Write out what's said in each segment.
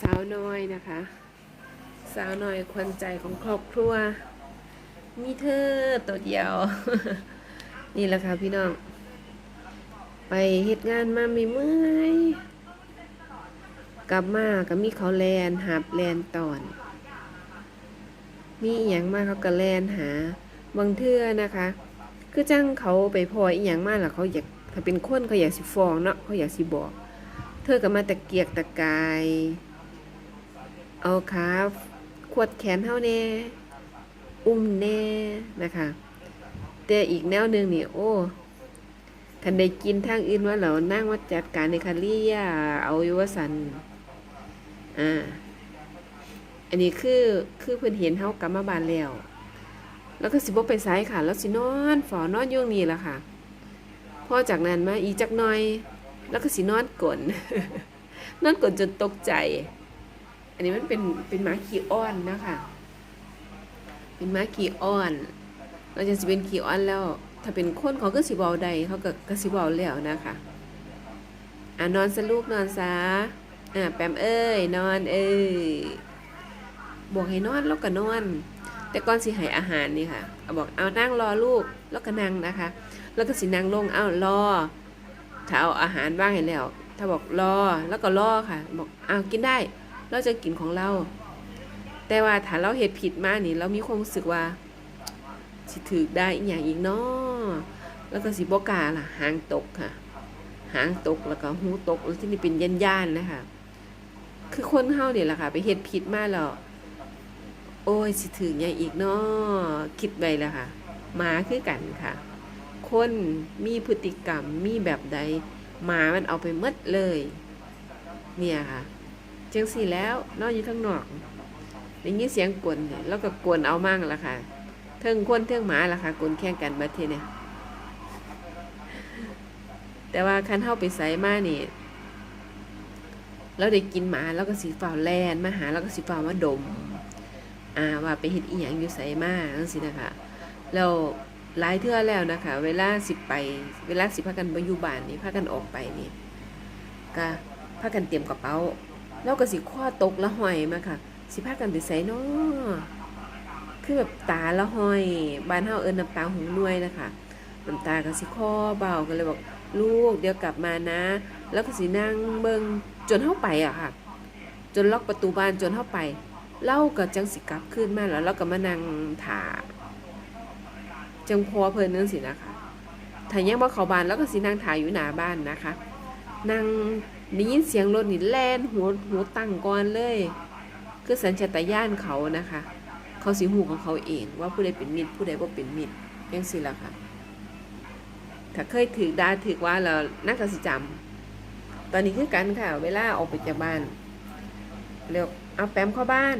สาวน้อยนะคะ สาวน้อยควันใจของครอบครัว มีเธอตัวเดียว นี่แหละค่ะพี่น้อง ไปเฮ็ดงานมาไม่เมื่อยกลับมาก็มีเขาแลนหาบแลนตอน มีอหย่างมาเขาก็แลนหาบางเทื่อนะคะ คือจังเขาไปพออีหยังมาล่ะเขาอยากถ้าเป็นคนเขาอยากสิฟองเนาะเขาอยากสิบอก เธอก็มาตะเกียกตะกาย เอาขาขวดแขนเท่าแน่อุ้มแน่นะคะแต่อีกแนวหนึ่งนี่โอ้คันได้กินทางอื่นว่าเหล่านั่งว่าจัดการในคารียเอาอยู่ว่าสันอ่าอันนี้คือคือเพิ่อนเห็นเฮากลับมาบ้านแล้ว แล้วก็สิบ่ไปไสค่ะ แล้วสินอนฝอนอนอยู่นี่ล่ะค่ะพอจากนั้นมาอีจักหน่อย แล้วก็สินอนกลนนอนกลนจนตกใจ อันนี้มันเป็นเป็นหมาขี้อ้อนนะคะเป็นหมาขี้อ้อนเราจะสิเป็นขี้อ้อนแล้ว ถ้าเป็นคนเขาก็สิเบาใดเขาก็ก็สิเบาแล้วนะคะอะนอนสลูกนอนซะอะแปมเอ้ยนอนเอ้ยบอกให้นอนแล้วก็นอน แต่ก่อนสิให้อาหารนี่ค่ะเอาบอกเอานั่งรอลูกแล้วก็นั่งนะคะ แล้วก็สินั่งลงเอารอถ้าเอาอาหารว่างให้แล้ว ถ้าบอกรอแล้วก็รอค่ะ บอกเอากินได้ เราจะกินของเรา แต่ว่าถ้าเราเหตุผิดมากนี่เรามีความรู้สึกว่าสิถือได้อหย่างอีกเนาะแล้วก็สิบกาล่ะหางตกค่ะ หางตกแล้วก็หูตกแล้วที่นี่เป็นยันย่านนะคะคือคนเฮาเนี่ยแหละค่ะ ไปเหตุผิดมากแล้วโอ้ยสิถืออย่างอีกเนาะคิดไปแล้วค่ะหมาคือกันค่ะ คนมีพฤติกรรมมีแบบใดหมามันเอาไปมดเลย เนี่ยค่ะ จังสี่แล้วนอนอยู่ข้างนอกได้ยินเสียงกวนเนี่ยแล้วก็กวนเอามั่งละค่ะเทิงคนเทิงหมาละค่ะกวนแข่งกันบัดทีเนี่ยแต่ว่าคันเข้าไปใส่มานี่แล้วได้กินหมาแล้วก็สีฝ่าแลนมาหาแล้วก็สีฝ่ามาดม อ่าว่าไปเห็นอีหยังอยู่ใส่มาจังซี่นะคะแล้วหลายเทื่อแล้วนะคะ เวลาสิไป เวลาสิพากันไปอยู่บ้านนี่พากันออกไปนี่ก็พากันเตรียมกระเป๋า แล้วก็สิคว้าตกละห้อยมาค่ะ สิพากันไปใส่เนาะคือแบบตาละห้อยบ้านเฮาเอิ้นน้ำตาหูน่วยนะคะน้ำตาก็สิคอเบากันเลยบอกลูกเดี๋ยวกลับมานะ แล้วก็สินั่งเบิงจนเฮาไปอะค่ะ จนล็อกประตูบ้านจนเฮาไปเล่าก็จังสิกลับขึ้นมาแล้วเราก็มานั่งถาจังพอเพลินนั่นสินะคะถ้ายังบ่เข้าบ้านแล้วก็สินั่งถายอยู่หน้าบ้านนะคะ นั่ง ได้ยินเสียงรถนี่แล่นหัวหัวตั้งก่อนเลย คือสัญชาตญาณเขานะคะ เขาสิหูของเขาเองว่าผู้ใดเป็นมิตรผู้ใดบ่เป็นมิตรยังสิล่ะค่ะถ้าเคยถือดาถือว่าแล้วนักกสิจำตอนนี้คือกันค่ะ เวลาออกไปจากบ้านเร็วเอาแปมเข้าบ้าน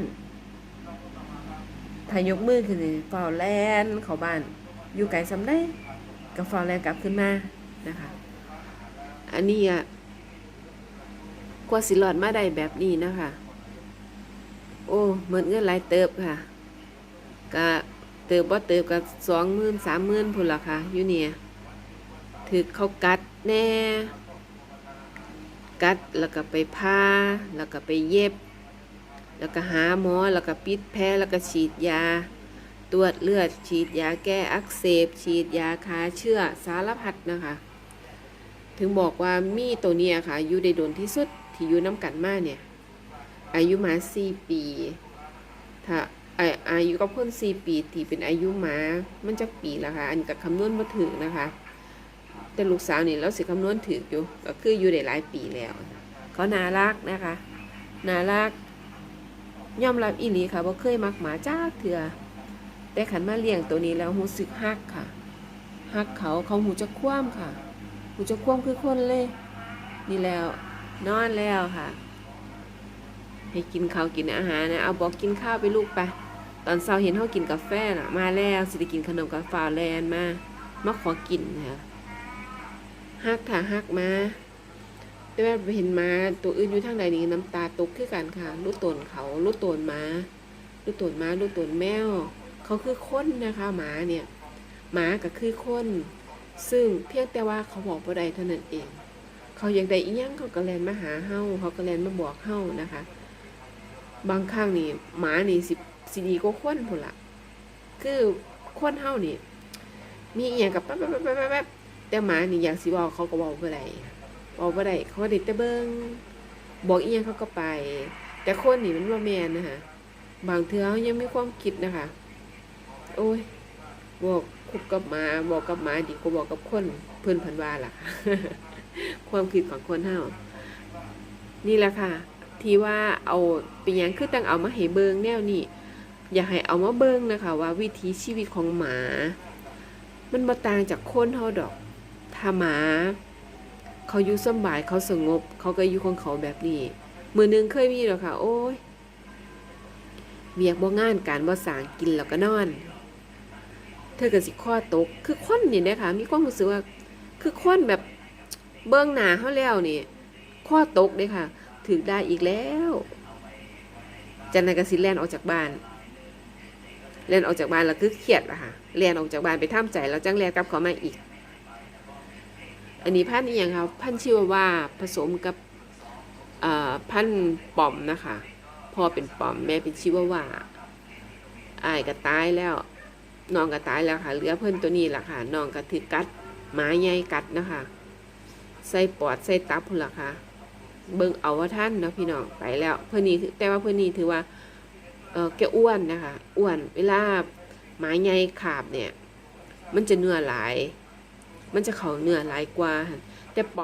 ถ้ายกมือขึ้นนี่ฝ่าแลนเข้าบ้าน อยู่ไกลสำได้ก็ฝ่าแลนกลับขึ้นมานะคะ อันนี้อะ กว่าสิหลอดมาได้แบบนี้นะคะ โอ้เหมือนเงินหลายเติบค่ะก็เติบว่าเติบกับสองหมื่นสามหมื่นพุ่นละค่ะอยู่เนี่ยถือเขากัดแน่ กัดแล้วก็ไปพาแล้วก็ไปเย็บ แล้วก็หาหมอแล้วก็ปิดแผลแล้วก็ฉีดยา ตรวจเลือดฉีดยาแก้อักเสบ ฉีดยาคาเชื้อสารพัดนะคะ ถึงบอกว่ามีตัวเนี้ยค่ะอยู่ในโดนที่สุดที่อยู่น้ำกันมาเนี่ย อายุหมาสี่ปี ถ้าอาอายุกับคนสี่ปีที่เป็นอายุหมามันจะปีละค่ะ อันกับคำนวณมาถึงนะคะ แต่ลูกสาวนี่เราสิคำนวณถืออยู่ ก็คืออยู่ได้หลายปีแล้ว เขาน่ารักนะคะน่ารักยอมรับอีหลีค่ะว่าเคยมักหมาจ้าเถื่อแต่ขันมาเลี้ยงตัวนี้แล้วรู้สึกฮักค่ะฮักเขาเขาหูจะคว่ำค่ะ หูจะคว่ำคือคนเลย นี่แล้วนอนแล้วค่ะ ให้กินข้าวกินอาหารนะเอาบอกกินข้าวไปลูกไปตอนเช้าเห็นเขากินกาแฟนะมาแล้วสิได้กินขนมกาแฟแลนมามาขอกินค่ะฮักค่ะฮักมาแต่ว่าเห็นมาตัวอื่นอยู่ทางใดนี่น้ำตาตกคือกันค่ะรู้ตนเขารู้ตนมารู้ตนมารู้ตนแมว เขาคือคนนะคะหมาเนี่ยหมาก็คือคน ซึ่งเพียงแต่ว่าเขาบอกบ่ได้เท่านั้นเอง เขาอยากได้อีหยังเขาก็แลนมาหาเฮาเขาก็แลนมาบอกเฮานะคะ บางครั้งนี่หมานี่สิสิดีกว่าคนพุ่นละคือคนเฮานี่ มีอีหยังกับแป๊บแป๊บแป๊บแป๊บแป๊บแต่หมานี่อยากสิเว้าเขาก็เว้าบ่ได้เว้าบ่ได้เขาก็ได้แต่เบิ่งบอกอีหยังเขาก็ไป แต่คนนี่มันบ่แม่นนะคะบางเทื่อเขายังมีความคิดนะคะ โอ้ยบอก คุบกับหมาบอกกับหมาดีกว่าบอกกับคนเพิ่อนพันวาล่ะ ความคิดของคนเฮานี่แหละค่ะ ที่ว่าเอาเป็นยังคือตั้งเอามาให้เบิงแนวนี้อยากให้เอามาเบิงนะคะ ว่าวิถีชีวิตของหมา มันบ่ต่างจากคนเฮาดอกถ้าหมาเขาอยู่สบายเขาสงบ เขาก็อยู่ของเขาแบบนี้มือนึงเคยมีหรอกค่ะ โอ้ยเวียกบ่งานการบ่สางกินแล้วก็นอน ธอก็สิข้อตก คือคนนี่นะคะมีความรู้สึกว่า คือคนแบบเบื้องหน้าเขาแล้วนี่ข้อตกเด้ค่ะ ถือได้อีกแล้ว จันนนกสิแลนออกจากบ้านแลนออกจากบ้านแล้วคือเครียดอะค่ะแลนออกจากบ้านไปท่ามใจแล้วจังแลนกลับเขามาอีก อันนี้พันธุ์นี้ยังครับพันธุ์ชื่อว่าผสมกับพันธุ์ปอมนะคะพ่อเป็นปอมแม่เป็นชิวาว่าอายก็ตายแล้ว น้องก็ตายแล้วค่ะ เหลือเพิ่นตัวนี้แหละค่ะน้องก็ถือกัดหมาใหญ่กัดนะคะใส่ปอดใส่ตับพุ่นล่ะค่ะ เบิ่งเอาว่าท่านเนาะพี่น้องไปแล้ว เพื่อนนี้แต่ว่าเพื่อนนี้ถือว่าเออแกอ้วนนะคะอ้วนเวลาหมาใหญ่ขาบเนี่ย มันจะเนื้อหลาย มันจะเข่าเนื้อหลายกว่า แต่ปอ